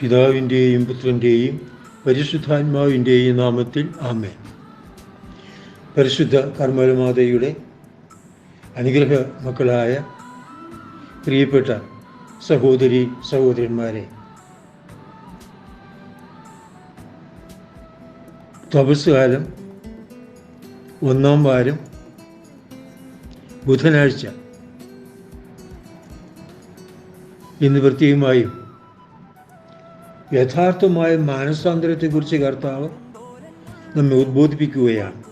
പിതാവിന്റെയും പുത്രന്റെയും പരിശുദ്ധാത്മാവിന്റെയും നാമത്തിൽ ആമേ പരിശുദ്ധ കർമ്മലമാതയുടെ അനുഗ്രഹ മക്കളായ പ്രിയപ്പെട്ട സഹോദരി സഹോദരന്മാരെ തപസ് കാലം ഒന്നാം വാരം ബുധനാഴ്ച. ഇന്ന് പ്രത്യേകമായും യഥാർത്ഥമായ മാനസാന്തരത്തെക്കുറിച്ച് കർത്താവ് നമ്മെ ഉദ്ബോധിപ്പിക്കുകയാണ്.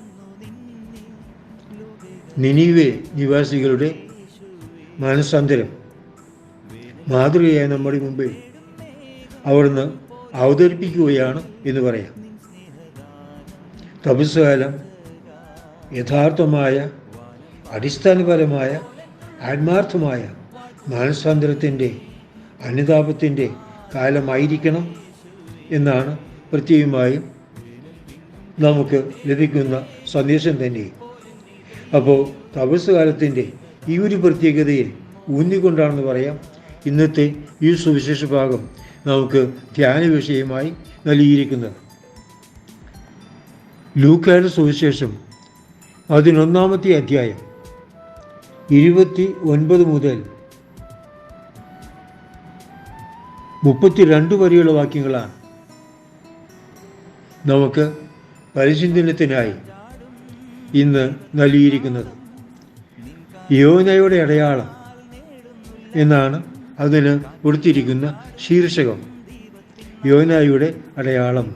നിനീവെ നിവാസികളുടെ മാനസാന്തരം. മാതൃകയായി നമ്മുടെ മുമ്പിൽ അവിടുന്ന് അവതരിപ്പിക്കുകയാണ് എന്ന് പറയാം. തപസ്സുകാലം യഥാർത്ഥമായ അടിസ്ഥാനപരമായ ആത്മാർത്ഥമായ മാനസാന്തരത്തിന്റെ അനുതാപത്തിന്റെ കാലമായിരിക്കണം എന്നാണ് പ്രത്യേകമായും നമുക്ക് ലഭിക്കുന്ന സന്ദേശം തന്നെ. അപ്പോൾ തപസ് കാലത്തിന്റെ ഈ ഒരു പ്രത്യേകതയിൽ ഊന്നിക്കൊണ്ടാണെന്ന് പറയാം. ഇന്നത്തെ ഈ സുവിശേഷ ഭാഗം നമുക്ക് ധ്യാന വിഷയമായി നൽകിയിരിക്കുന്നത്. ലൂക്കായുടെ സുവിശേഷം അതിനൊന്നാമത്തെ അധ്യായം ഇരുപത്തി ഒൻപത് മുതൽ മുപ്പത്തിരണ്ട് വരെയുള്ള വാക്യങ്ങളാണ്. നമുക്ക് പരിചിന്തനത്തിനായി ഇന്ന് നൽകിയിരിക്കുന്നത് യോനയുടെ അടയാളം എന്നാണ് അതിന് കൊടുത്തിരിക്കുന്ന ശീർഷകം. യോനായുടെ അടയാളം.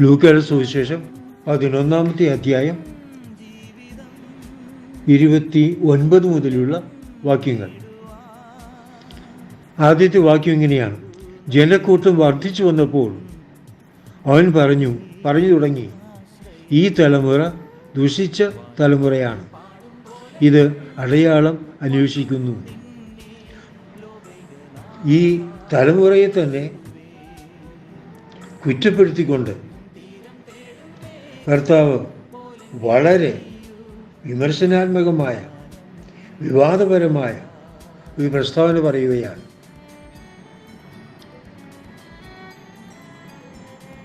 ലൂക്കയുടെ സുവിശേഷം പതിനൊന്നാമത്തെ അധ്യായം ഇരുപത്തി ഒൻപത് മുതലുള്ള വാക്യങ്ങൾ. ആദ്യത്തെ വാക്യം ഇങ്ങനെയാണ്. ജനക്കൂട്ടം വർദ്ധിച്ചു വന്നപ്പോൾ അവൻ പറഞ്ഞു പറഞ്ഞു തുടങ്ങി. ഈ തലമുറ ദുഷിച്ച തലമുറയാണ്. ഇത് അടയാളം അന്വേഷിക്കുന്നു. ഈ തലമുറയെ തന്നെ കുറ്റപ്പെടുത്തിക്കൊണ്ട് കർത്താവ് വളരെ വിമർശനാത്മകമായ വിവാദപരമായ ഒരു പ്രസ്താവന പറയുകയാണ്.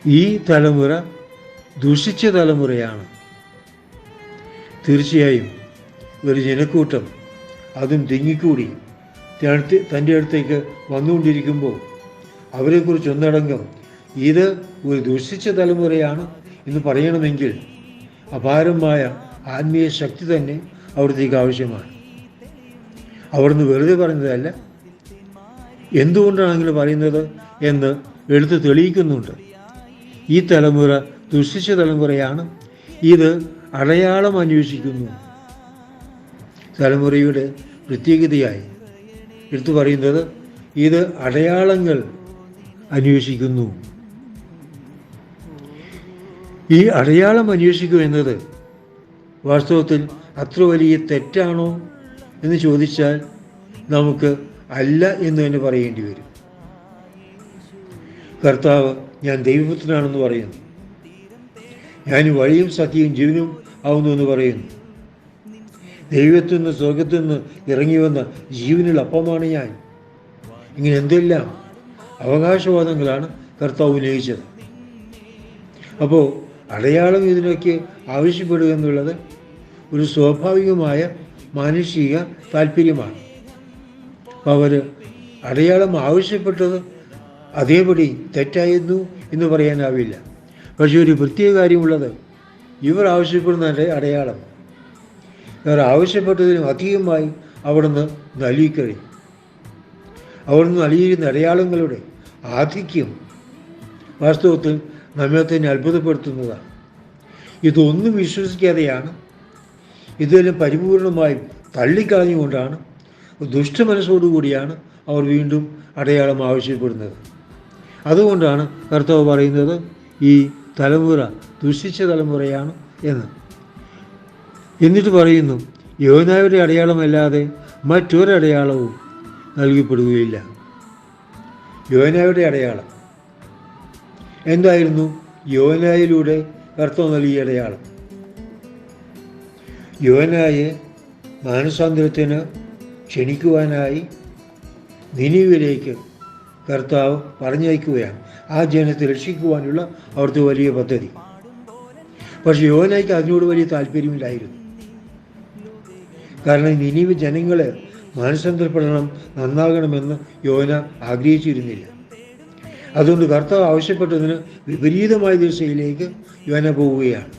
ഈ തലമുറ ദുഷിച്ച തലമുറയാണ്. തീർച്ചയായും ഒരു ജനക്കൂട്ടം അതും തിങ്ങിക്കൂടി തടുത്ത് തന്റെ അടുത്തേക്ക് വന്നുകൊണ്ടിരിക്കുമ്പോൾ അവരെക്കുറിച്ച് ഒന്നടങ്കം ഇത് ഒരു ദുഷിച്ച തലമുറയാണ് എന്ന് പറയണമെങ്കിൽ അപാരമായ ആത്മീയ ശക്തി തന്നെ അവിടത്തേക്ക് ആവശ്യമാണ്. അവിടുന്ന് വെറുതെ പറഞ്ഞതല്ല എന്തുകൊണ്ടാണ് അങ്ങനെ പറയുന്നത് എന്ന് എടുത്ത് തെളിയിക്കുന്നുണ്ട്. ഈ തലമുറ ദുഷിച്ച തലമുറയാണ് ഇത് അടയാളം അന്വേഷിക്കുന്നു. തലമുറയുടെ പ്രത്യേകതയായി എടുത്തു പറയുന്നത് ഇത് അടയാളങ്ങൾ അന്വേഷിക്കുന്നു. ഈ അടയാളം അന്വേഷിക്കുക എന്നത് വാസ്തവത്തിൽ അത്ര വലിയ തെറ്റാണോ എന്ന് ചോദിച്ചാൽ നമുക്ക് അല്ല എന്ന് തന്നെ പറയേണ്ടി വരും. കർത്താവ് ഞാൻ ദൈവപുത്രനാണെന്ന് പറയുന്നു. ഞാൻ വഴിയും സത്യവും ജീവനും ആവുന്നു എന്ന് പറയുന്നു. ദൈവത്തിൽ നിന്ന് സ്വർഗത്തിൽ നിന്ന് ഇറങ്ങി വന്ന ജീവനുള്ള അപ്പമാണ് ഞാൻ. ഇങ്ങനെ എന്തെല്ലാം അവകാശവാദങ്ങളാണ് കർത്താവ് ഉന്നയിച്ചത്. അപ്പോൾ അടയാളം ഇതിനൊക്കെ ആവശ്യപ്പെടുക എന്നുള്ളത് ഒരു സ്വാഭാവികമായ മാനുഷിക താല്പര്യമാണ്. അവർ അടയാളം ആവശ്യപ്പെട്ടത് അതേപടി തെറ്റായിരുന്നു എന്ന് പറയാനാവില്ല. പക്ഷേ ഒരു പ്രത്യേക കാര്യമുള്ളത് ഇവർ ആവശ്യപ്പെടുന്ന അടയാളം. ഇവർ ആവശ്യപ്പെട്ടതിനും അധികമായി അവിടുന്ന് നൽകിക്കഴിഞ്ഞു. അവിടുന്ന് നൽകിയിരുന്ന അടയാളങ്ങളുടെ ആധിക്യം വാസ്തവത്തിൽ നമ്മെ തന്നെ അത്ഭുതപ്പെടുത്തുന്നതാണ്. ഇതൊന്നും വിശ്വസിക്കാതെയാണ് ഇതെല്ലാം പരിപൂർണമായും തള്ളിക്കളഞ്ഞുകൊണ്ടാണ് ദുഷ്ടമനസ്സോടുകൂടിയാണ് അവർ വീണ്ടും അടയാളം ആവശ്യപ്പെടുന്നത്. അതുകൊണ്ടാണ് കർത്താവ് പറയുന്നത് ഈ തലമുറ ദുഷിച്ച തലമുറയാണ് എന്ന്. എന്നിട്ട് പറയുന്നു യോനായുടെ അടയാളമല്ലാതെ മറ്റൊരടയാളവും നൽകപ്പെടുകയില്ല. യോനായുടെ അടയാളം. എന്തായിരുന്നു? യോനായിലൂടെ കർത്താവ് നൽകിയ അടയാളം. യോനായെ മാനസാന്തരത്തിന് ക്ഷണിക്കുവാനായി നിനിവിലേക്ക് കർത്താവ് പറഞ്ഞു വയ്ക്കുകയാണ് ആ ജനത്തെ രക്ഷിക്കുവാനുള്ള അവിടുത്തെ വലിയ പദ്ധതി. പക്ഷെ യോനയ്ക്ക് അതിനോട് വലിയ താല്പര്യമില്ലായിരുന്നു. കാരണം നിനീവ് ജനങ്ങളെ മാനസാന്തരപ്പെടണം നന്നാകണമെന്ന് യോന ആഗ്രഹിച്ചിരുന്നില്ല. അതുകൊണ്ട് കർത്താവ് ആവശ്യപ്പെട്ടതിന് വിപരീതമായ ദിശയിലേക്ക് യോന പോവുകയാണ്.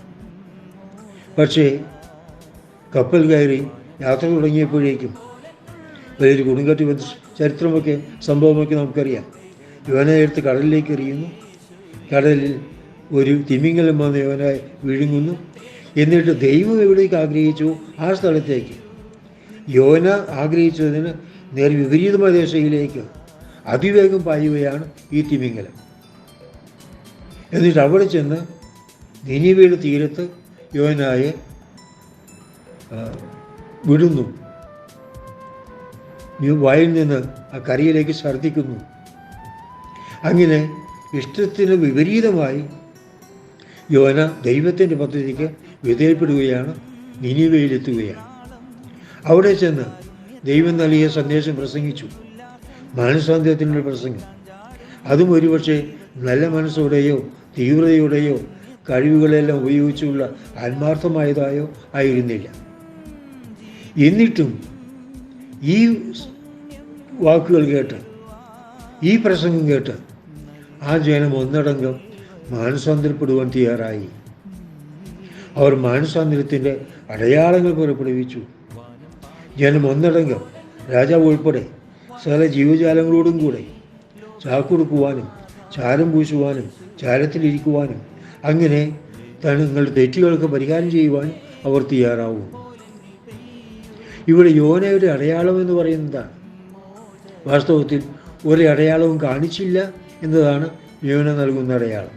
പക്ഷേ കപ്പൽ കയറി യാത്ര തുടങ്ങിയപ്പോഴേക്കും വലിയൊരു കൊടുങ്കാറ്റ് ചരിത്രമൊക്കെ സംഭവമൊക്കെ നമുക്കറിയാം. യോന എടുത്ത് കടലിലേക്ക് എറിയുന്നു. കടലിൽ ഒരു തിമിംഗലം വന്ന് യോന വിഴുങ്ങുന്നു. എന്നിട്ട് ദൈവം എവിടേക്ക് ആഗ്രഹിച്ചു? ആ സ്ഥലത്തേക്ക്. യോന ആഗ്രഹിച്ചതിന് നേരെ വിപരീതമായ ദേശയിലേക്ക്. അതിവേഗം പായുകയാണ് ഈ തിമിംഗലം. എന്നിട്ട് അവിടെ ചെന്ന് നിനിവയുടെ തീരത്ത് യോനായെ വിടുന്നു. വായിൽ നിന്ന് ആ കറിയിലേക്ക് ഛർദ്ദിക്കുന്നു. അങ്ങനെ ഇഷ്ടത്തിന് വിപരീതമായി യോന ദൈവത്തിന്റെ പദ്ധതിക്ക് വിധേയപ്പെടുകയാണ് നിനിവയിലെത്തുകയാണ്. അവിടെ ചെന്ന് ദൈവം നൽകിയ സന്ദേശം പ്രസംഗിച്ചു. മാനസാന്ത്യത്തിനുള്ള പ്രസംഗം. അതും ഒരുപക്ഷെ നല്ല മനസ്സോടെയോ തീവ്രതയോടെയോ കഴിവുകളെല്ലാം ഉപയോഗിച്ചുള്ള ആത്മാർത്ഥമായതായോ ആയിരുന്നില്ല. എന്നിട്ടും ഈ വാക്കുകൾ കേട്ട് ഈ പ്രസംഗം കേട്ട് ആ ജനം ഒന്നടങ്കം മാനസാന്തരപ്പെടുവാൻ തയ്യാറായി. അവർ മാനസാന്തരത്തിന്റെ അടയാളങ്ങൾ പുറപ്പെടുവിച്ചു. ജനം ഒന്നടങ്കം രാജാവ് ഉൾപ്പെടെ സകല ജീവജാലങ്ങളോടും കൂടെ ചാക്കുടുക്കുവാനും ചാരം പൂശുവാനും ചാരത്തിലിരിക്കുവാനും അങ്ങനെ തങ്ങളുടെ തെറ്റുകൾക്ക് പരിഹാരം ചെയ്യുവാൻ അവർ തയ്യാറാവും. ഇവിടെ യോനയുടെ അടയാളം എന്ന് പറയുന്നതാണ് വാസ്തവത്തിൽ ഒരു അടയാളവും കാണിച്ചില്ല എന്നതാണ് യോന നൽകുന്ന അടയാളം.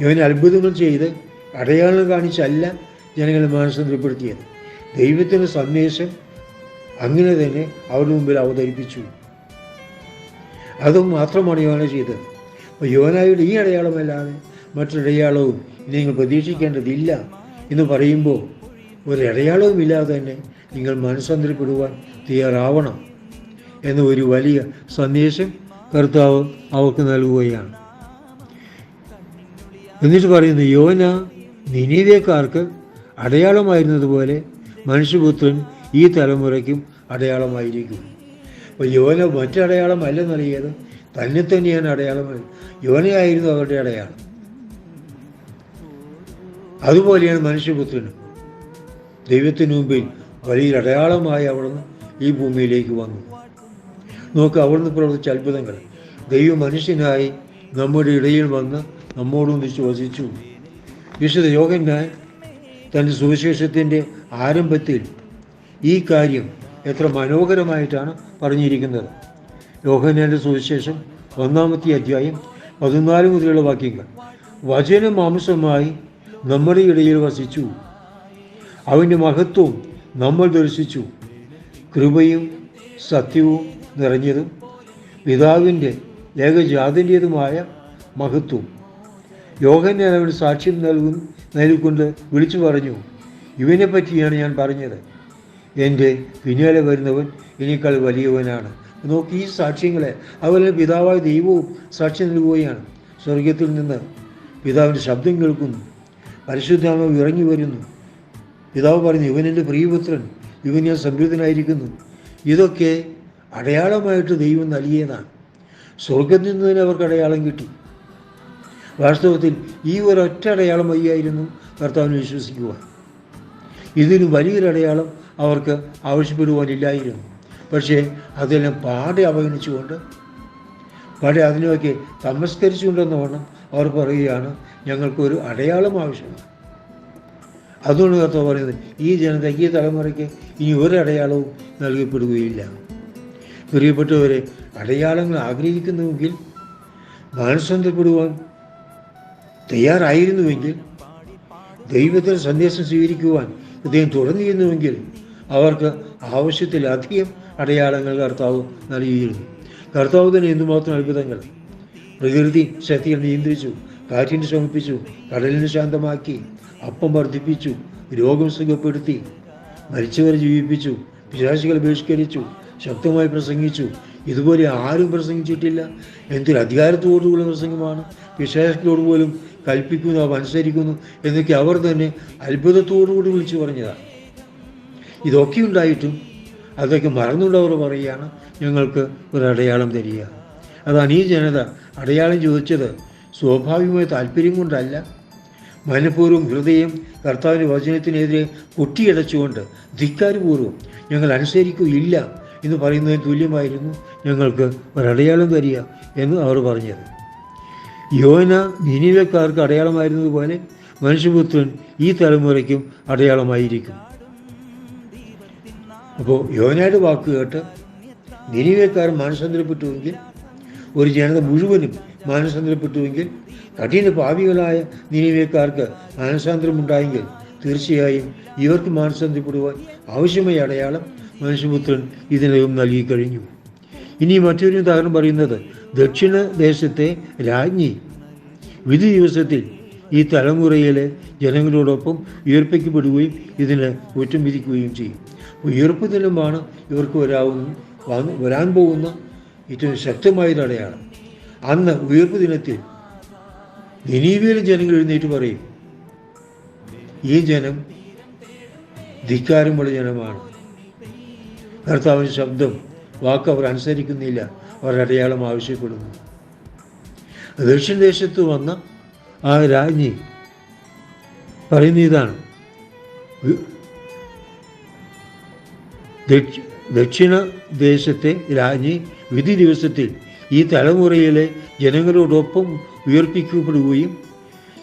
യോന അത്ഭുതങ്ങൾ ചെയ്ത് അടയാളം കാണിച്ചല്ല ജനങ്ങളെ മാനസാന്തരപ്പെടുത്തിയത് ദൈവത്തിന്റെ സന്ദേശം അങ്ങനെ തന്നെ അവരുടെ മുമ്പിൽ അവതരിപ്പിച്ചു. അതും മാത്രമാണ് യോന ചെയ്തത്. അപ്പോൾ യോനായുടെ ഈ അടയാളമല്ലാതെ മറ്റൊരടയാളവും നിങ്ങൾ പ്രതീക്ഷിക്കേണ്ടതില്ല എന്ന് പറയുമ്പോൾ ഒരടയാളവും ഇല്ലാതെ തന്നെ നിങ്ങൾ മനസ്സന്തരപ്പെടുവാൻ തയ്യാറാവണം എന്ന ഒരു വലിയ സന്ദേശം കർത്താവ് അവർക്ക് നൽകുകയാണ്. എന്നിട്ട് പറയുന്നു യോന നിനീവേക്കാർക്ക് അടയാളമായിരുന്നതുപോലെ മനുഷ്യപുത്രൻ ഈ തലമുറയ്ക്കും അടയാളമായിരിക്കും. അപ്പോൾ യോന മറ്റടയാളമല്ല നൽകിയത് തന്നെ തന്നെയാണ് അടയാളമായി യോനയായിരുന്നു അവരുടെ അടയാളം. അതുപോലെയാണ് മനുഷ്യപുത്രനും. ദൈവത്തിന് മുമ്പിൽ വലിയൊരു അടയാളമായി അവിടുന്ന് ഈ ഭൂമിയിലേക്ക് വന്നു. നോക്ക് അവിടുന്ന് പ്രവർത്തിച്ച അത്ഭുതങ്ങൾ. ദൈവ മനുഷ്യനായി നമ്മുടെ ഇടയിൽ വന്ന് നമ്മോടൊന്നിച്ച് വസിച്ചു വിശുദ്ധ യോഗന്മാർ തന്റെ സുവിശേഷത്തിന്റെ ആരംഭത്തിൽ ഈ കാര്യം എത്ര മനോഹരമായിട്ടാണ് പറഞ്ഞിരിക്കുന്നത്. യോഹന്നാന്റെ സുവിശേഷം ഒന്നാമത്തെ അധ്യായം പതിനാല് മുതലുള്ള വാക്യങ്ങൾ. വചന മാംസമായി നമ്മുടെ ഇടയിൽ വസിച്ചു. അവന്റെ മഹത്വം നമ്മൾ ദർശിച്ചു. കൃപയും സത്യവും നിറഞ്ഞതും പിതാവിന്റെ ഏകജാതിന്റേതുമായ മഹത്വം. യോഹന്നാൻ അവന് സാക്ഷ്യം നൽകും നൽകിക്കൊണ്ട് വിളിച്ചു പറഞ്ഞു ഇവനെ പറ്റിയാണ് ഞാൻ പറഞ്ഞത്. എന്റെ പിന്നാലെ വരുന്നവൻ ഇതിനേക്കാൾ വലിയവനാണ്. നോക്കി ഈ സാക്ഷ്യങ്ങളെ അതുപോലെ പിതാവായ ദൈവവും സാക്ഷ്യം നൽകുകയാണ്. സ്വർഗത്തിൽ നിന്ന് പിതാവിന്റെ ശബ്ദം കേൾക്കുന്നു. പരിശുദ്ധാമം ഇറങ്ങി വരുന്നു. പിതാവ് പറഞ്ഞു ഇവൻ എന്റെ പ്രിയപുത്രൻ ഇവൻ ഞാൻ സംതൃപ്തനായിരിക്കുന്നു ഇതൊക്കെ അടയാളമായിട്ട് ദൈവം നൽകിയതാണ്. സ്വർഗത്തിൽ നിന്ന് തന്നെ അവർക്ക് അടയാളം കിട്ടി. വാസ്തവത്തിൽ ഈ ഒരൊറ്റ അടയാളം വയ്യായിരുന്നു കർത്താവിനെ വിശ്വസിക്കുക. ഇതിന് വലിയൊരു അടയാളം അവർക്ക് ആവശ്യപ്പെടുവാനില്ലായിരുന്നു. പക്ഷേ അതെല്ലാം പാടെ അവഗണിച്ചുകൊണ്ട് പാടെ അതിനെയൊക്കെ തമസ്കരിച്ചുകൊണ്ടെന്ന് വേണം അവർ പറയുകയാണ് ഞങ്ങൾക്കൊരു അടയാളം ആവശ്യമാണ്. അതുകൊണ്ട് കർത്താവ് പറയുന്നത് ഈ ജനത ഈ തലമുറയ്ക്ക് ഇനി ഒരു അടയാളവും നൽകപ്പെടുകയില്ല. പ്രിയപ്പെട്ടവരെ അടയാളങ്ങൾ ആഗ്രഹിക്കുന്നുവെങ്കിൽ മാനസാന്തരപ്പെടുവാൻ തയ്യാറായിരുന്നുവെങ്കിൽ ദൈവത്തിൽ സന്ദേശം സ്വീകരിക്കുവാൻ അദ്ദേഹം തുടങ്ങിയിരുന്നുവെങ്കിൽ അവർക്ക് ആവശ്യത്തിലധികം അടയാളങ്ങൾ കർത്താവ് നൽകിയിരുന്നു. കർത്താവ് തന്നെ എന്തുമാത്രം അത്ഭുതങ്ങൾ. പ്രകൃതി ശക്തികൾ നിയന്ത്രിച്ചു കാറ്റിനെ ശമിപ്പിച്ചു കടലിനെ ശാന്തമാക്കി അപ്പം വർദ്ധിപ്പിച്ചു രോഗം സുഖപ്പെടുത്തി മരിച്ചവരെ ജീവിപ്പിച്ചു പിശാശികളെ ബഹിഷ്കരിച്ചു ശക്തമായി പ്രസംഗിച്ചു. ഇതുപോലെ ആരും പ്രസംഗിച്ചിട്ടില്ല. എന്തൊരു അധികാരത്തോടുകൂടി പ്രസംഗമാണ്. വിശേഷത്തോടു പോലും കൽപ്പിക്കുന്നു അവ അനുസരിക്കുന്നു എന്നൊക്കെ അവർ തന്നെ അത്ഭുതത്തോടുകൂടി വിളിച്ചു പറഞ്ഞതാണ്. ഇതൊക്കെ ഉണ്ടായിട്ടും അതൊക്കെ മറന്നുള്ളവർ പറയുകയാണ് ഞങ്ങൾക്ക് ഒരു അടയാളം തരിക. അതാണ് ഈ ജനത അടയാളം ചോദിച്ചത്. സ്വാഭാവികമായ താല്പര്യം കൊണ്ടല്ല. മനഃപൂർവം ഹൃദയം കർത്താവിന്റെ വചനത്തിനെതിരെ കൊട്ടിയടച്ചുകൊണ്ട് ധിക്കാരപൂർവം ഞങ്ങൾ അനുസരിക്കുകയില്ല എന്ന് പറയുന്നതിന് തുല്യമായിരുന്നു ഞങ്ങൾക്ക് ഒരടയാളം തരിക എന്ന് അവർ പറഞ്ഞത്. യോന നിനിവക്കാർക്ക് അടയാളമായിരുന്നതുപോലെ മനുഷ്യപുത്രൻ ഈ തലമുറയ്ക്കും അടയാളമായിരിക്കും. അപ്പോൾ യോനയുടെ വാക്ക് കേട്ട് നിനിവേക്കാർ മാനസാന്തരപ്പെട്ടുവെങ്കിൽ ഒരു ജനത മുഴുവനും മാനസാന്തരപ്പെട്ടുവെങ്കിൽ കഠിന പാപികളായ നിനിവേക്കാർക്ക് മാനസാന്തരമുണ്ടായെങ്കിൽ തീർച്ചയായും ഇവർക്ക് മാനസാന്തരപ്പെടുവാൻ ആവശ്യമായ അടയാളം മനുഷ്യപുത്രൻ ഇതിനകം നൽകി കഴിഞ്ഞു ഇനി മറ്റൊരു ഉദാഹരണം പറയുന്നത് ദക്ഷിണ ദേശത്തെ രാജ്ഞി. വിധി ദിവസത്തിൽ ഈ തലമുറയിലെ ജനങ്ങളോടൊപ്പം ഉയർപ്പിക്കപ്പെടുകയും ഇതിന് കുറ്റം വിധിക്കുകയും ചെയ്യും. ഉയർപ്പ് ദിനമാണ് ഇവർക്ക് വരാവുന്ന വരാൻ പോകുന്ന ഏറ്റവും ശക്തമായൊരു അടയാളം. അന്ന് ഉയർപ്പ് ദിനത്തിൽ നിനീവിയിലെ ജനങ്ങൾ എഴുന്നേറ്റ് പറയും. ഈ ജനം ധിക്കാരമുള്ള ജനമാണ്. കർത്താവിന്റെ ശബ്ദം വാക്ക് അവർ അനുസരിക്കുന്നില്ല. അവർ അടയാളം ആവശ്യപ്പെടുന്നു. ദക്ഷിണദേശത്ത് വന്ന ആ രാജ്ഞി പറയുന്ന ഇതാണ്. ദക്ഷിണ ദേശത്തെ രാജ്ഞി വിധി ദിവസത്തിൽ ഈ തലമുറയിലെ ജനങ്ങളോടൊപ്പം ഉയർപ്പിക്കപ്പെടുകയും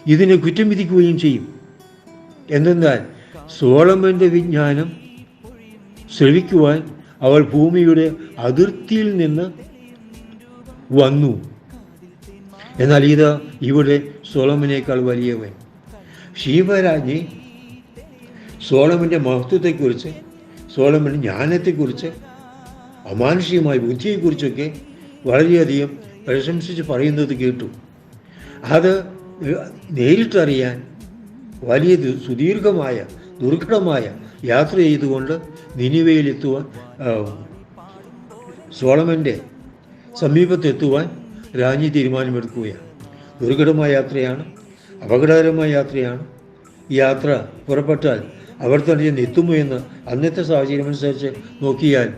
ഇതിനെ കുറ്റം വിധിക്കുകയും ചെയ്യും. എന്തെന്നാൽ സോളമന്റെ വിജ്ഞാനം ശ്രവിക്കുവാൻ അവൾ ഭൂമിയുടെ അതിർത്തിയിൽ നിന്ന് വന്നു. എന്നാൽ ഇത് ഇവിടെ സോളമനേക്കാൾ വലിയവൻ. ശിവരാജ്ഞി സോളമന്റെ മഹത്വത്തെക്കുറിച്ച് സോളമന്റെ ജ്ഞാനത്തെക്കുറിച്ച് അമാനുഷികമായ ബുദ്ധിയെക്കുറിച്ചൊക്കെ വളരെയധികം പ്രശംസിച്ച് പറയുന്നത് കേട്ടു. അത് നേരിട്ടറിയാൻ വലിയ സുദീർഘമായ ദുർഘടമായ യാത്ര ചെയ്തുകൊണ്ട് നിനിവയിലെത്തുവാൻ സോളമന്റെ സമീപത്തെത്തുവാൻ രാജ്ഞി തീരുമാനമെടുക്കുകയാണ്. ദുർഘടമായ യാത്രയാണ് അപകടകരമായ യാത്രയാണ്. ഈ യാത്ര പുറപ്പെട്ടാൽ അവർ തന്നെ ചെന്ന് എത്തുമോ എന്ന് അന്നത്തെ സാഹചര്യം അനുസരിച്ച് നോക്കിയാൽ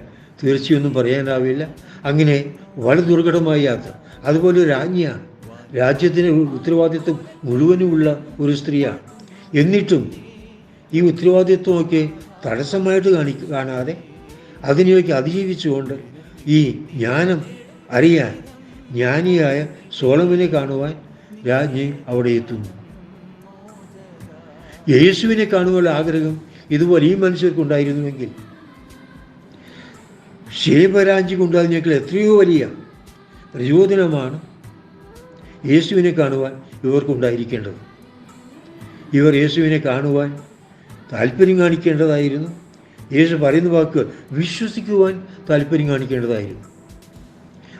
തീർച്ചയൊന്നും പറയാനാവില്ല. അങ്ങനെ വളരെ ദുർഘടമായ യാത്ര. അതുപോലെ രാജ്ഞിയാണ് രാജ്യത്തിന് ഉത്തരവാദിത്വം മുഴുവനുമുള്ള ഒരു സ്ത്രീയാണ്. എന്നിട്ടും ഈ ഉത്തരവാദിത്വമൊക്കെ തടസ്സമായിട്ട് കാണി കാണാതെ അതിനെയൊക്കെ അതിജീവിച്ചുകൊണ്ട് ഈ ജ്ഞാനം അറിയാൻ ജ്ഞാനിയായ സോളമിനെ കാണുവാൻ രാജ്ഞി അവിടെ എത്തുന്നു. യേശുവിനെ കാണുവാനുള്ള ആഗ്രഹം ഇതുപോലെ ഈ മനുഷ്യർക്കുണ്ടായിരുന്നുവെങ്കിൽ ശേപരാഞ്ചി കൊണ്ടതിനേക്കാൾ എത്രയോ വലിയ പ്രചോദനമാണ് യേശുവിനെ കാണുവാൻ ഇവർക്കുണ്ടായിരിക്കേണ്ടത് ഇവർ യേശുവിനെ കാണുവാൻ താല്പര്യം കാണിക്കേണ്ടതായിരുന്നു. യേശു പറയുന്ന വാക്കുകൾ വിശ്വസിക്കുവാൻ താല്പര്യം കാണിക്കേണ്ടതായിരുന്നു.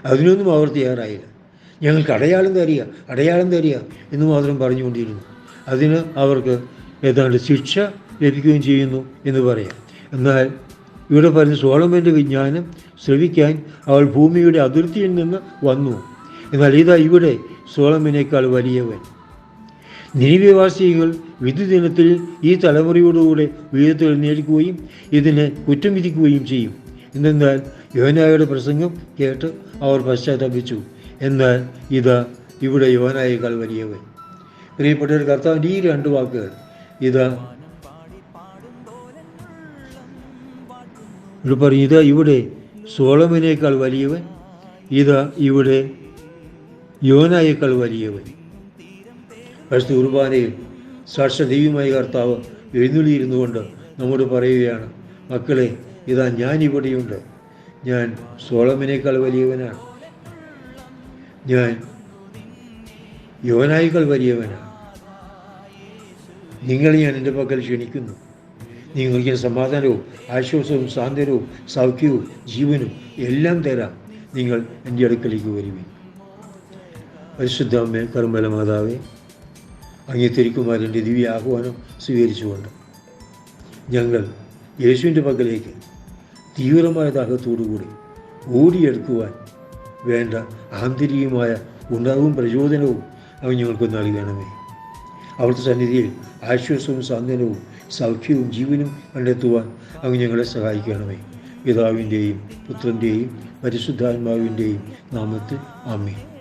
അതിനൊന്നും അവർ തയ്യാറായില്ല. ഞങ്ങൾക്ക് അടയാളം തരിക അടയാളം തരിക എന്ന് മാത്രം പറഞ്ഞുകൊണ്ടിരുന്നു. അതിന് അവർക്ക് ഏതാണ്ട് ശിക്ഷ ലഭിക്കുകയും ചെയ്യുന്നു എന്ന് പറയാം. എന്നാൽ ഇവിടെ പറഞ്ഞ സോളമന്റെ വിജ്ഞാനം ശ്രവിക്കാൻ അവൾ ഭൂമിയുടെ അതിർത്തിയിൽ നിന്ന് വന്നു. എന്നാൽ ഇതാ ഇവിടെ സോളമനേക്കാൾ വലിയവൻ. വിധി ദിനത്തിൽ ഈ തലമുറയോടുകൂടെ വീരത്തിൽ നേടിക്കുകയും ഇതിനെ കുറ്റം വിധിക്കുകയും ചെയ്യും. എന്നാൽ യോനായുടെ പ്രസംഗം കേട്ട് അവർ പശ്ചാത്തപിച്ചു. എന്നാൽ ഇതാ ഇവിടെ യോനായേക്കാൾ വലിയവൻ. പ്രിയപ്പെട്ടവർ കർത്താവിന്റെ ഈ രണ്ട് വാക്കുകൾ ഇതാ ഇത് ഇതാ ഇവിടെ സോളമിനേക്കാൾ വലിയവൻ. ഇതാ ഇവിടെ യോനായേക്കാൾ വലിയവൻ. പരിശുദ്ധ കുർബാനയിൽ സാക്ഷ ദൈവമായ കർത്താവ് എഴുന്നള്ളിയിരുന്നു കൊണ്ട് നമ്മോട് പറയുകയാണ് മക്കളെ ഇതാ ഞാൻ ഇവിടെയുണ്ട്. ഞാൻ സോളമിനേക്കാൾ വലിയവനാണ്. ഞാൻ യോനായേക്കാൾ വലിയവനാണ്. നിങ്ങൾ ഞാൻ എന്റെ പക്കൽ ക്ഷണിക്കുന്നു. നിങ്ങൾക്ക് ഞാൻ സമാധാനവും ആശ്വാസവും സാന്ത്വനവും സൗഖ്യവും ജീവനും എല്ലാം തരാം. നിങ്ങൾ എന്റെ അടുക്കലേക്ക് വരുവീൻ. പരിശുദ്ധ അമ്മേ കർമ്മല മാതാവേ അങ്ങേ തിരുക്കുമാരന്റെ ദിവ്യ ആഹ്വാനം സ്വീകരിച്ചുകൊണ്ട് ഞങ്ങൾ യേശുവിന്റെ പക്കലേക്ക് തീവ്രമായ ദാഹത്തോടുകൂടി ഓടിയെടുക്കുവാൻ വേണ്ട ആന്തരികമായ ഉണർവും പ്രചോദനവും അവൻ ഞങ്ങൾക്ക് നൽകണമേ. അവിടുത്തെ സന്നിധിയിൽ ആശ്വാസവും സാന്ത്വനവും സൗഖ്യവും ജീവനും കണ്ടെത്തുവാൻ അങ്ങ് ഞങ്ങളെ സഹായിക്കണമേ. പിതാവിന്റെയും പുത്രന്റെയും പരിശുദ്ധാത്മാവിന്റെയും നാമത്തിൽ ആമീൻ.